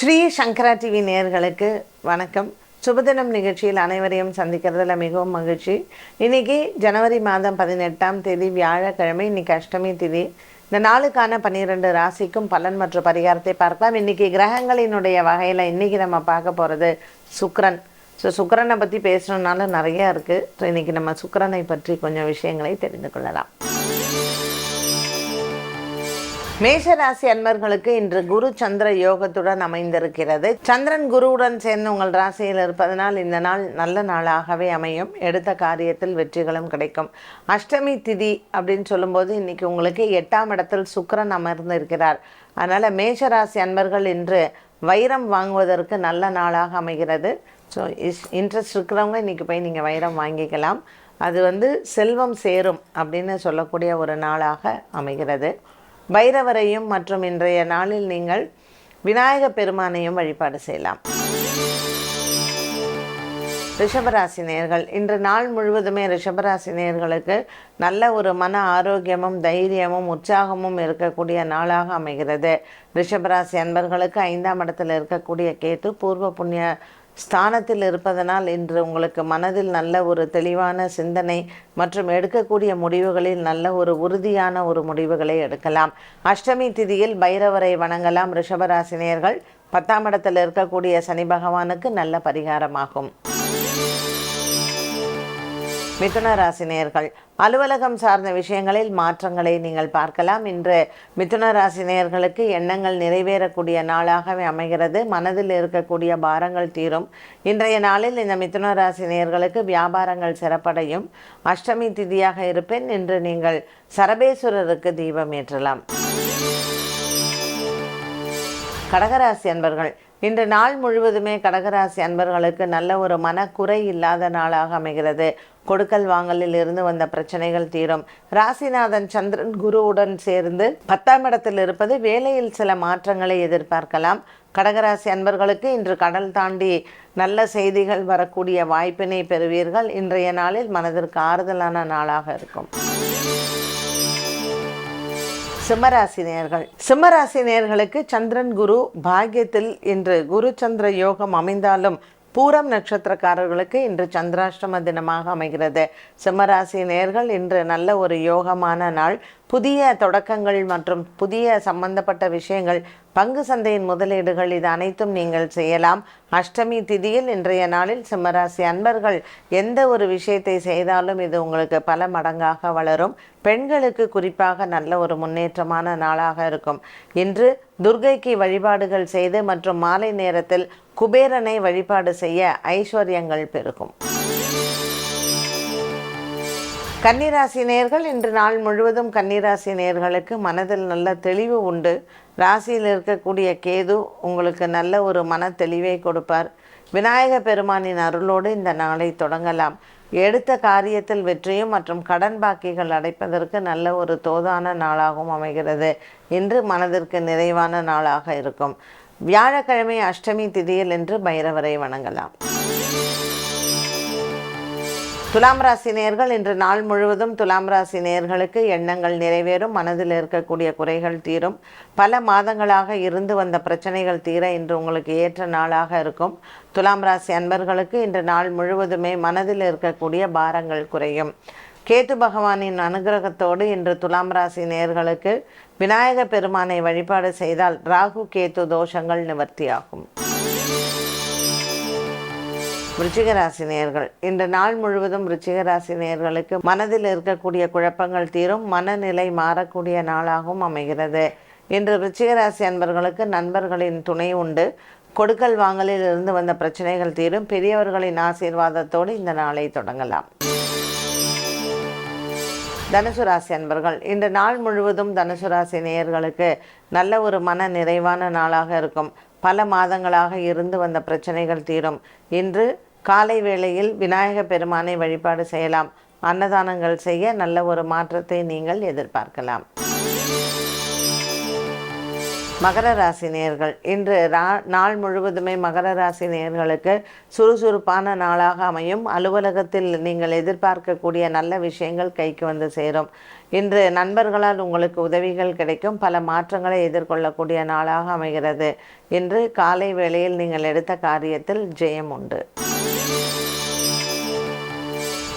ஸ்ரீ சங்கரா TV நேர்களுக்கு வணக்கம். சுபதினம் நிகழ்ச்சியில் அனைவரையும் சந்திக்கிறதுல மிகவும் மகிழ்ச்சி. இன்னைக்கு ஜனவரி மாதம் பதினெட்டாம் தேதி வியாழக்கிழமை இன்னைக்கு அஷ்டமி திதி. இந்த நாளுக்கான பன்னிரெண்டு ராசிக்கும் பலன் மற்றும் பரிகாரத்தை பார்க்கலாம். இன்னைக்கு கிரகங்களினுடைய வகையில் இன்னைக்கு நம்ம பார்க்க போகிறது சுக்ரன் ஸோ சுக்ரனை பற்றி பேசணுன்னால நிறையா இருக்குது ஸோ இன்னைக்கு நம்ம சுக்கிரனை பற்றி கொஞ்சம் விஷயங்களை தெரிந்து கொள்ளலாம். மேஷராசி அன்பர்களுக்கு இன்று குரு சந்திர யோகத்துடன் அமைந்திருக்கிறது. சந்திரன் குருவுடன் சேர்ந்து உங்கள் ராசியில் இருப்பதனால் இந்த நாள் நல்ல நாளாகவே அமையும். எடுத்த காரியத்தில் வெற்றிகளும் கிடைக்கும். அஷ்டமி திதி அப்படின்னு சொல்லும்போது இன்னைக்கு உங்களுக்கு எட்டாம் இடத்தில் சுக்கரன் அமர்ந்து இருக்கிறார் அதனால் மேஷராசி அன்பர்கள் இன்று வைரம் வாங்குவதற்கு நல்ல நாளாக அமைகிறது. ஸோ இஸ் இன்ட்ரெஸ்ட் இருக்கிறவங்க இன்றைக்கி போய் நீங்கள் வைரம் வாங்கிக்கலாம். அது வந்து செல்வம் சேரும் அப்படின்னு சொல்லக்கூடிய ஒரு நாளாக அமைகிறது. பைரவரையும் மற்றும் இன்றைய நாளில் நீங்கள் விநாயக பெருமானையும் வழிபாடு செய்யலாம். ரிஷபராசி நேர்கள் இன்று நாள் முழுவதுமே ரிஷபராசி நேர்களுக்கு நல்ல ஒரு மன ஆரோக்கியமும் தைரியமும் உற்சாகமும் இருக்கக்கூடிய நாளாக அமைகிறது. ரிஷபராசி அன்பர்களுக்கு ஐந்தாம் இடத்தில் இருக்கக்கூடிய கேத்து பூர்வ புண்ணிய ஸ்தானத்தில் இருப்பதனால் இன்று உங்களுக்கு மனதில் நல்ல ஒரு தெளிவான சிந்தனை மற்றும் எடுக்கக்கூடிய முடிவுகளில் நல்ல ஒரு உறுதியான ஒரு முடிவுகளை எடுக்கலாம். அஷ்டமி திதியில் பைரவரை வணங்கலாம் ரிஷபராசினியர்கள். பத்தாம் இடத்தில் இருக்கக்கூடிய சனி பகவானுக்கு நல்ல பரிகாரமாகும். மிதுன ராசினியர்கள் அலுவலகம் சார்ந்த விஷயங்களில் மாற்றங்களை நீங்கள் பார்க்கலாம். இன்று மிதுன ராசினியர்களுக்கு எண்ணங்கள் நிறைவேறக்கூடிய நாளாகவே அமைகிறது. மனதில் இருக்கக்கூடிய பாரங்கள் தீரும். இன்றைய நாளில் இந்த மிதுன ராசினியர்களுக்கு வியாபாரங்கள் சிறப்படையும். அஷ்டமி திதியாக இருப்பேன் இன்று நீங்கள் சரபேஸ்வரருக்கு தீபம் ஏற்றலாம். கடகராசி அன்பர்கள் இன்று நாள் முழுவதுமே கடகராசி அன்பர்களுக்கு நல்ல ஒரு மனக்குறை இல்லாத நாளாக அமைகிறது. கொடுக்கல் வாங்கலில் இருந்து வந்த பிரச்சனைகள் தீரும். ராசிநாதன் சந்திரன் குருவுடன் சேர்ந்து பத்தாம் இடத்தில் இருப்பது வேலையில் சில மாற்றங்களை எதிர்பார்க்கலாம். கடகராசி அன்பர்களுக்கு இன்று கடல் தாண்டி நல்ல செய்திகள் வரக்கூடிய வாய்ப்பினை பெறுவீர்கள். இன்றைய நாளில் மனதிற்கு ஆறுதலான நாளாக இருக்கும். சிம்மராசிநேயர்கள் சிம்மராசி நேர்களுக்கு சந்திரன் குரு பாக்கியத்தில் இன்று குரு சந்திர யோகம் அமைந்தாலும் பூரம் நட்சத்திரக்காரர்களுக்கு இன்று சந்திராஷ்டம தினமாக அமைகிறது. சிம்மராசி நேர்கள் இன்று நல்ல ஒரு யோகமான நாள். புதிய தொடக்கங்கள் மற்றும் புதிய சம்பந்தப்பட்ட விஷயங்கள் பங்கு சந்தையின் முதலீடுகள் இது அனைத்தும் நீங்கள் செய்யலாம். அஷ்டமி திதியில் இன்றைய நாளில் சிம்மராசி அன்பர்கள் எந்த ஒரு விஷயத்தை செய்தாலும் இது உங்களுக்கு பல மடங்காக வளரும். பெண்களுக்கு குறிப்பாக நல்ல ஒரு முன்னேற்றமான நாளாக இருக்கும். இன்று துர்கைக்கு வழிபாடுகள் செய்து மற்றும் மாலை நேரத்தில் குபேரனை வழிபாடு செய்ய ஐஸ்வர்யங்கள் பெருகும். கன்னிராசி நேர்கள் இன்று நாள் முழுவதும் கன்னிராசி நேர்களுக்கு மனதில் நல்ல தெளிவு உண்டு. ராசியில் இருக்கக்கூடிய கேது உங்களுக்கு நல்ல ஒரு மன தெளிவை கொடுப்பார். விநாயக பெருமானின் அருளோடு இந்த நாளை தொடங்கலாம். எடுத்த காரியத்தில் வெற்றியும் மற்றும் கடன் பாக்கிகள் அடைப்பதற்கு நல்ல ஒரு தோதான நாளாகவும் அமைகிறது. இன்று மனதிற்கு நிறைவான நாளாக இருக்கும். வியாழக்கிழமை அஷ்டமி திதியில் என்று பைரவரை வணங்கலாம். துலாம் ராசி நேர்கள் இன்று நாள் முழுவதும் துலாம் ராசி நேர்களுக்கு எண்ணங்கள் நிறைவேறும் மனதில் இருக்கக்கூடிய குறைகள் தீரும். பல மாதங்களாக இருந்து வந்த பிரச்சனைகள் தீர இன்று உங்களுக்கு ஏற்ற நாளாக இருக்கும். துலாம் ராசி அன்பர்களுக்கு இன்று நாள் முழுவதுமே மனதில் இருக்கக்கூடிய பாரங்கள் குறையும். கேத்து பகவானின் அனுகிரகத்தோடு இன்று துலாம் ராசி நேர்களுக்கு விநாயக பெருமானை வழிபாடு செய்தால் ராகு கேத்து தோஷங்கள் நிவர்த்தியாகும். விருச்சிக இன்று நாள் முழுவதும் ருச்சிகராசினியர்களுக்கு மனதில் இருக்கக்கூடிய குழப்பங்கள் தீரும் மனநிலை மாறக்கூடிய நாளாகவும் அமைகிறது. இன்று ருச்சிகராசி அன்பர்களுக்கு நண்பர்களின் துணை உண்டு. கொடுக்கல் வாங்கலில் இருந்து வந்த பிரச்சனைகள் தீரும். பெரியவர்களின் ஆசீர்வாதத்தோடு இந்த நாளை தொடங்கலாம். தனுசு ராசி அன்பர்கள் இன்று நாள் முழுவதும் தனுசு ராசி நேயர்களுக்கு நல்ல ஒரு மன நிறைவான நாளாக இருக்கும். பல மாதங்களாக இருந்து வந்த பிரச்சனைகள் தீரும். இன்று காலை வேளையில் விநாயக பெருமானை வழிபாடு செய்யலாம். அன்னதானங்கள் செய்ய நல்ல ஒரு மாற்றத்தை நீங்கள் எதிர்பார்க்கலாம். மகர ராசி நேர்கள். இன்று ரா- நாள் முழுவதுமே மகர ராசி நேர்களுக்கு சுறுசுறுப்பான நாளாக அமையும். அலுவலகத்தில் நீங்கள் எதிர்பார்க்கக்கூடிய நல்ல விஷயங்கள் கைக்கு வந்து சேரும். இன்று நண்பர்களால் உங்களுக்கு உதவிகள் கிடைக்கும். பல மாற்றங்களை எதிர்கொள்ளக்கூடிய நாளாக அமைகிறது. இன்று காலை வேளையில் நீங்கள் எடுத்த காரியத்தில் ஜெயம் உண்டு.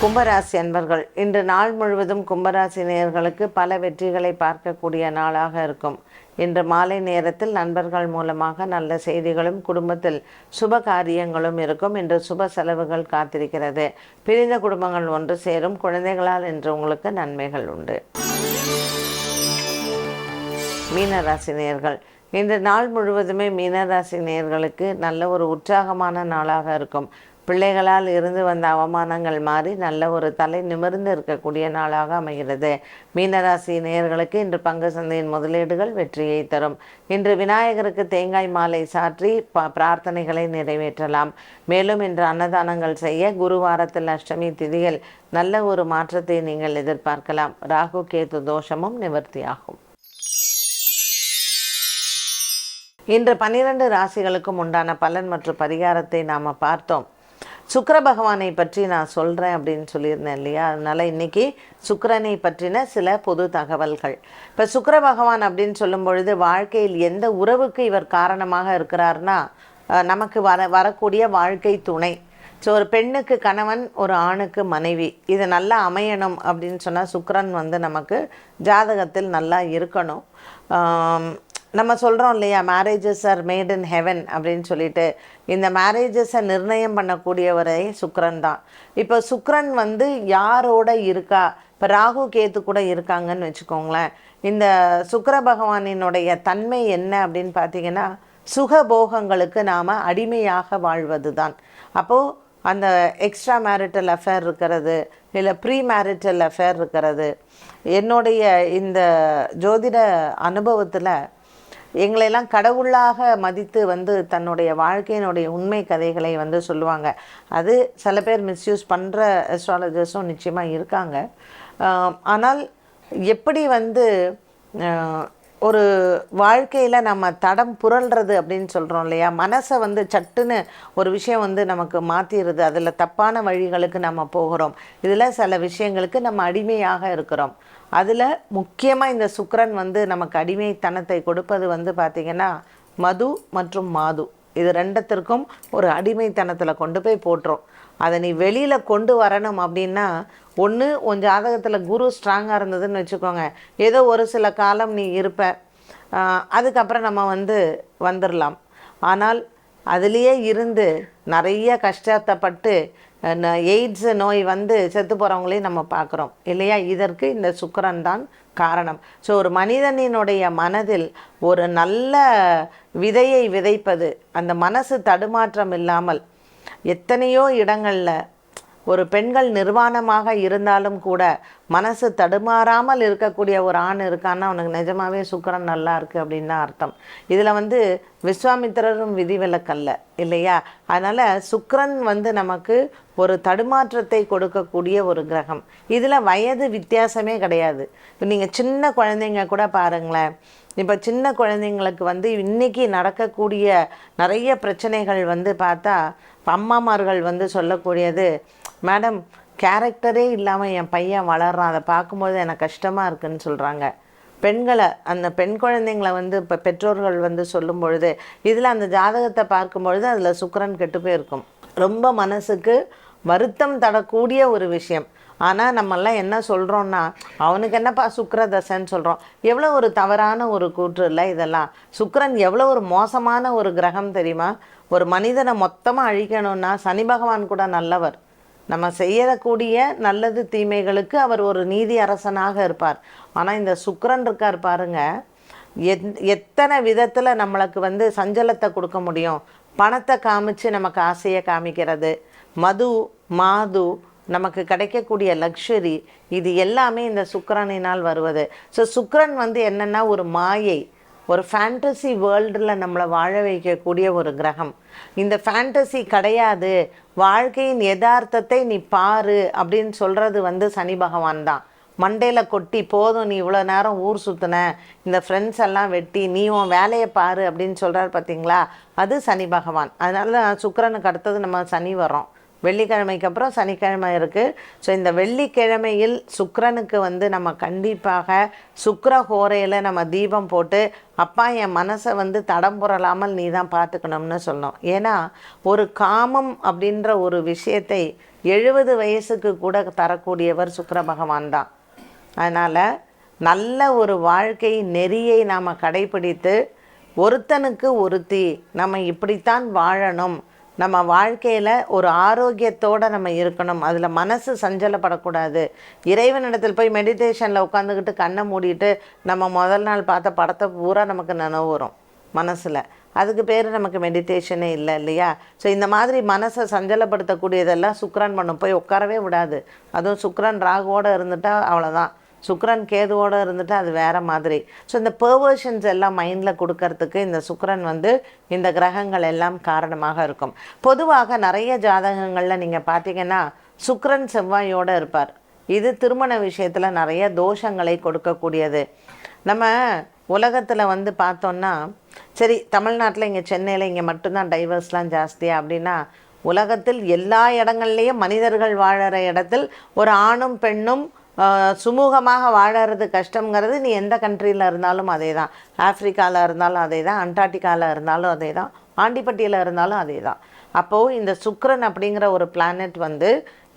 கும்பராசி அன்பர்கள் இன்று நாள் முழுவதும் கும்பராசி நேயர்களுக்கு பல வெற்றிகளை பார்க்கக்கூடிய நாளாக இருக்கும். இன்று மாலை நேரத்தில் நண்பர்கள் மூலமாக நல்ல செய்திகளும் குடும்பத்தில் சுப காரியங்களும் இருக்கும். இன்று சுப செலவுகள் காத்திருக்கிறது. பிரிந்த குடும்பங்கள் ஒன்று சேரும். குழந்தைகளால் இன்று உங்களுக்கு நன்மைகள் உண்டு. மீனராசி நேயர்கள் இன்று நாள் முழுவதுமே மீனராசி நேயர்களுக்கு நல்ல ஒரு உற்சாகமான நாளாக இருக்கும். பிள்ளைகளால் இருந்து வந்த அவமானங்கள் மாறி நல்ல ஒரு தலை நிமிர்ந்து இருக்கக்கூடிய நாளாக அமைகிறது. மீனராசி நேயர்களுக்கு இன்று பங்கு சந்தையின் முதலீடுகள் வெற்றியை தரும். இன்று விநாயகருக்கு தேங்காய் மாலை சாற்றி ப பிரார்த்தனைகளை நிறைவேற்றலாம். மேலும் இன்று அன்னதானங்கள் செய்ய குருவாரத்தில் அஷ்டமி திதியில் நல்ல ஒரு மாற்றத்தை நீங்கள் எதிர்பார்க்கலாம். ராகு கேது தோஷமும் நிவர்த்தியாகும். இன்று பன்னிரண்டு ராசிகளுக்கும் உண்டான பலன் மற்றும் பரிகாரத்தை நாம் பார்த்தோம். சுக்கர பகவானை பற்றி நான் சொல்கிறேன் அப்படின்னு சொல்லியிருந்தேன் இல்லையா? அதனால் இன்றைக்கி சுக்கரனை பற்றின சில பொது தகவல்கள். இப்போ சுக்கர பகவான் அப்படின்னு சொல்லும் பொழுது வாழ்க்கையில் எந்த உறவுக்கு இவர் காரணமாக இருக்கிறார்னா நமக்கு வர வரக்கூடிய வாழ்க்கை துணை. ஸோ ஒரு பெண்ணுக்கு கணவன் ஒரு ஆணுக்கு மனைவி. இது நல்லா அமையணும் அப்படின்னு சொன்னால் சுக்கரன் வந்து நமக்கு ஜாதகத்தில் நல்லா இருக்கணும். நம்ம சொல்கிறோம் இல்லையா marriages are made in heaven அப்படின்னு சொல்லிட்டு. இந்த மேரேஜஸை நிர்ணயம் பண்ணக்கூடியவரே சுக்ரன் தான். இப்போ சுக்ரன் வந்து யாரோட இருக்கா? இப்போ ராகு கேத்து கூட இருக்காங்கன்னு வச்சுக்கோங்களேன். இந்த சுக்கர பகவானினுடைய தன்மை என்ன அப்படின்னு பார்த்தீங்கன்னா சுகபோகங்களுக்கு நாம் அடிமையாக வாழ்வது தான் அப்போது அந்த எக்ஸ்ட்ரா மேரிட்டல் அஃபேர் இருக்கிறது இல்லை ப்ரீ மேரிட்டல் அஃபேர் இருக்கிறது. என்னுடைய இந்த ஜோதிட அனுபவத்தில் எங்களையெல்லாம் கடவுளாக மதித்து வந்து தன்னுடைய வாழ்க்கையினுடைய உண்மை கதைகளை வந்து சொல்லுவாங்க. அது சில பேர் மிஸ்யூஸ் பண்ணுற அஸ்ட்ராலஜர்ஸும் நிச்சயமாக இருக்காங்க. ஆனால் எப்படி வந்து ஒரு வாழ்க்கையில் நம்ம தடம் புரள்றது அப்படின்னு சொல்கிறோம் இல்லையா? மனசை வந்து சட்டுன்னு ஒரு விஷயம் வந்து நமக்கு மாற்றிடுது அதில் தப்பான வழிகளுக்கு நம்ம போகிறோம். இதில் சில விஷயங்களுக்கு நம்ம அடிமையாக இருக்கிறோம். அதில் முக்கியமாக இந்த சுக்கரன் வந்து நமக்கு அடிமைத்தனத்தை கொடுப்பது வந்து பார்த்திங்கன்னா மது மற்றும் மாது. இது ரெண்டத்திற்கும் ஒரு அடிமைத்தனத்தில் கொண்டு போய் போட்டுரும். அதை நீ வெளியில் கொண்டு வரணும் அப்படின்னா ஒன்று உன் ஜாதகத்தில் குரு ஸ்ட்ராங்காக இருந்ததுன்னு வச்சுக்கோங்க. ஏதோ ஒரு சில காலம் நீ இருப்ப. அதுக்கப்புறம் நம்ம வந்து வந்துடலாம் ஆனால் அதுலேயே இருந்து நிறைய கஷ்டத்தைப்பட்டு எய்ட்ஸ் நோய் வந்து செத்து போகிறவங்களையும் நம்ம பார்க்குறோம். இல்லையா? இதற்கு இந்த சுக்கரன் தான் காரணம். ஸோ ஒரு மனிதனினுடைய மனதில் ஒரு நல்ல விதையை விதைப்பது அந்த மனசு தடுமாற்றம் இல்லாமல் எத்தனையோ இடங்களில் ஒரு பெண்கள் நிர்வாணமாக இருந்தாலும் கூட மனசு தடுமாறாமல் இருக்கக்கூடிய ஒரு ஆண் இருக்கான்னா அவனுக்கு நிஜமாவே சுக்கரன் நல்லா இருக்குது அப்படின்னு தான் அர்த்தம். இதில் வந்து விஸ்வாமித்திரரும் விதிவிலக்கல்ல இல்லையா? அதனால் சுக்கரன் வந்து நமக்கு ஒரு தடுமாற்றத்தை கொடுக்கக்கூடிய ஒரு கிரகம். இதில் வயது வித்தியாசமே கிடையாது. நீங்கள் சின்ன குழந்தைங்க கூட பாருங்களேன். இப்போ சின்ன குழந்தைங்களுக்கு வந்து இன்னைக்கு நடக்கக்கூடிய நிறைய பிரச்சனைகள் வந்து பார்த்தா அம்மாமார்கள் வந்து சொல்லக்கூடியது மேடம் கேரக்டரே இல்லாமல் என் பையன் வளர்றான். அதை பார்க்கும்போது எனக்கு கஷ்டமாக இருக்குன்னு சொல்கிறாங்க பெண்களை அந்த பெண் குழந்தைங்களை வந்து இப்போ பெற்றோர்கள் வந்து சொல்லும் பொழுது இதில் அந்த ஜாதகத்தை பார்க்கும் பொழுது அதில் சுக்கரன் கெட்டு போயிருக்கும். ரொம்ப மனசுக்கு வருத்தம் தரக்கூடிய ஒரு விஷயம். ஆனால் நம்மெல்லாம் என்ன சொல்கிறோன்னா அவனுக்கு என்னப்பா சுக்கர தசைன்னு சொல்கிறோம் எவ்வளோ ஒரு தவறான ஒரு கூற்று இல்லை இதெல்லாம். சுக்கரன் எவ்வளோ ஒரு மோசமான ஒரு கிரகம் தெரியுமா? ஒரு மனிதனை மொத்தமாக அழிக்கணும்னா சனி பகவான் கூட நல்லவர். நம்ம செய்யக்கூடிய நல்லது தீமைகளுக்கு அவர் ஒரு நீதி அரசனாக இருப்பார். ஆனால் இந்த சுக்கரன் இருக்கார் பாருங்க. எத் எத்தனை விதத்தில் நம்மளுக்கு வந்து சஞ்சலத்தை கொடுக்க முடியும்? பணத்தை காமிச்சு நமக்கு ஆசையை காமிக்கிறது. மது மாது நமக்கு கிடைக்கக்கூடிய லக்ஷரி இது எல்லாமே இந்த சுக்கரனினால் வருவது. ஸோ சுக்கரன் வந்து என்னென்னா ஒரு மாயை. ஒரு ஃபேண்டசி வேர்ல்டில் நம்மளை வாழ வைக்கக்கூடிய ஒரு கிரகம். இந்த ஃபேண்டசி கிடையாது. வாழ்க்கையின் யதார்த்தத்தை நீ பாரு அப்படின்னு சொல்கிறது வந்து சனி பகவான் தான். மண்டையில் கொட்டி போதும் நீ இவ்வளோ நேரம் ஊர் சுற்றின இந்த ஃப்ரெண்ட்ஸ் எல்லாம் வெட்டி நீ உன் வேலையை பாரு அப்படின்னு சொல்கிறார் பார்த்தீங்களா அது சனி பகவான். அதனால சுக்கிரனுக்கு அடுத்தது நம்ம சனி வரோம் வெள்ளிக்கிழமைக்கு அப்புறம் சனிக்கிழமை இருக்குது ஸோ இந்த வெள்ளிக்கிழமையில் சுக்கரனுக்கு வந்து நம்ம கண்டிப்பாக சுக்கர ஹோரையில் நம்ம தீபம் போட்டு அப்பா என் மனசை வந்து தடம் புரளாமல் நீ தான் பார்த்துக்கணும்னு சொன்னோம் ஏன்னா ஒரு காமம் அப்படின்ற ஒரு விஷயத்தை எழுபது வயசுக்கு கூட தரக்கூடியவர் சுக்கர பகவான் தான். அதனால் நல்ல ஒரு வாழ்க்கை நெறியை நாம் கடைபிடித்து ஒருத்தனுக்கு ஒருத்தி நம்ம இப்படித்தான் வாழணும். நம்ம வாழ்க்கையில் ஒரு ஆரோக்கியத்தோடு நம்ம இருக்கணும். அதில் மனசு சஞ்சலப்படக்கூடாது. இறைவனிடத்தில் போய் மெடிடேஷனில் உட்காந்துக்கிட்டு கண்ணை மூடிட்டு நம்ம முதல் நாள் பார்த்த படத்தை பூரா நமக்கு நினைவு வரும் மனசில். அதுக்கு பேர் நமக்கு மெடிடேஷனே இல்லை இல்லையா? ஸோ இந்த மாதிரி மனசை சஞ்சலப்படுத்தக்கூடியதெல்லாம் சுக்ரன் பண்ணும் போய் உட்காரவே விடாது. அதுவும் சுக்ரன் ராகுவோடு இருந்துட்டால் அவ்வளோதான் சுக்ரன் கேதுவோடு இருந்துட்டு அது வேறு மாதிரி. ஸோ இந்த பெர்வர்ஷன்ஸ் எல்லாம் மைண்டில் கொடுக்கறதுக்கு இந்த சுக்ரன் வந்து இந்த கிரகங்கள் எல்லாம் காரணமாக இருக்கும். பொதுவாக நிறைய ஜாதகங்களில் நீங்கள் பார்த்தீங்கன்னா சுக்ரன் செவ்வாயோடு இருப்பார். இது திருமண விஷயத்தில் நிறைய தோஷங்களை கொடுக்கக்கூடியது. நம்ம உலகத்தில் வந்து பார்த்தோன்னா சரி தமிழ்நாட்டில் இங்கே சென்னையில் இங்கே மட்டும்தான் டைவர்ஸ்லாம் ஜாஸ்தியா அப்படின்னா உலகத்தில் எல்லா இடங்கள்லேயும் மனிதர்கள் வாழற இடத்தில் ஒரு ஆணும் பெண்ணும் சுமூகமாக வாழறது கஷ்டங்கிறது நீ எந்த கண்ட்ரியில் இருந்தாலும் அதே தான் ஆப்ரிக்காவில் இருந்தாலும் அதே தான் அண்டார்டிகாவில் இருந்தாலும் அதே தான் ஆண்டிப்பட்டியில் இருந்தாலும் அதே தான் அப்போது இந்த சுக்கரன் அப்படிங்கிற ஒரு பிளானட் வந்து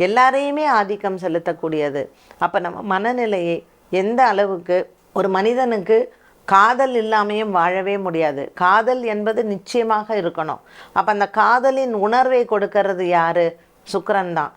எல்லாரையுமே ஆதிக்கம் செலுத்தக்கூடியது. அப்போ நம்ம மனநிலையை எந்த அளவுக்கு ஒரு மனிதனுக்கு காதல் இல்லாமையும் வாழவே முடியாது. காதல் என்பது நிச்சயமாக இருக்கணும். அப்போ அந்த காதலின் உணர்வை கொடுக்கறது யார்? சுக்கரன் தான்.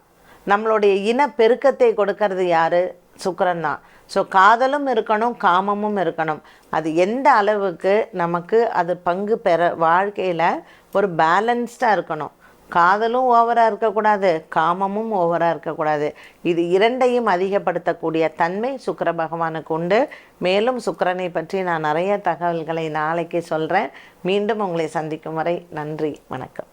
நம்மளுடைய இன பெருக்கத்தை கொடுக்கறது யாரு? சுக்கரன் தான் ஸோ காதலும் இருக்கணும் காமமும் இருக்கணும். அது எந்த அளவுக்கு நமக்கு அது பங்கு பெற வாழ்க்கையில் ஒரு பேலன்ஸ்டாக இருக்கணும். காதலும் ஓவராக இருக்கக்கூடாது காமமும் ஓவராக இருக்கக்கூடாது. இது இரண்டையும் அதிகப்படுத்தக்கூடிய தன்மை சுக்கர பகவானுக்கு உண்டு. மேலும் சுக்கரனை பற்றி நான் நிறைய தகவல்களை நாளைக்கு சொல்கிறேன் மீண்டும் உங்களை சந்திக்கும் வரை நன்றி வணக்கம்.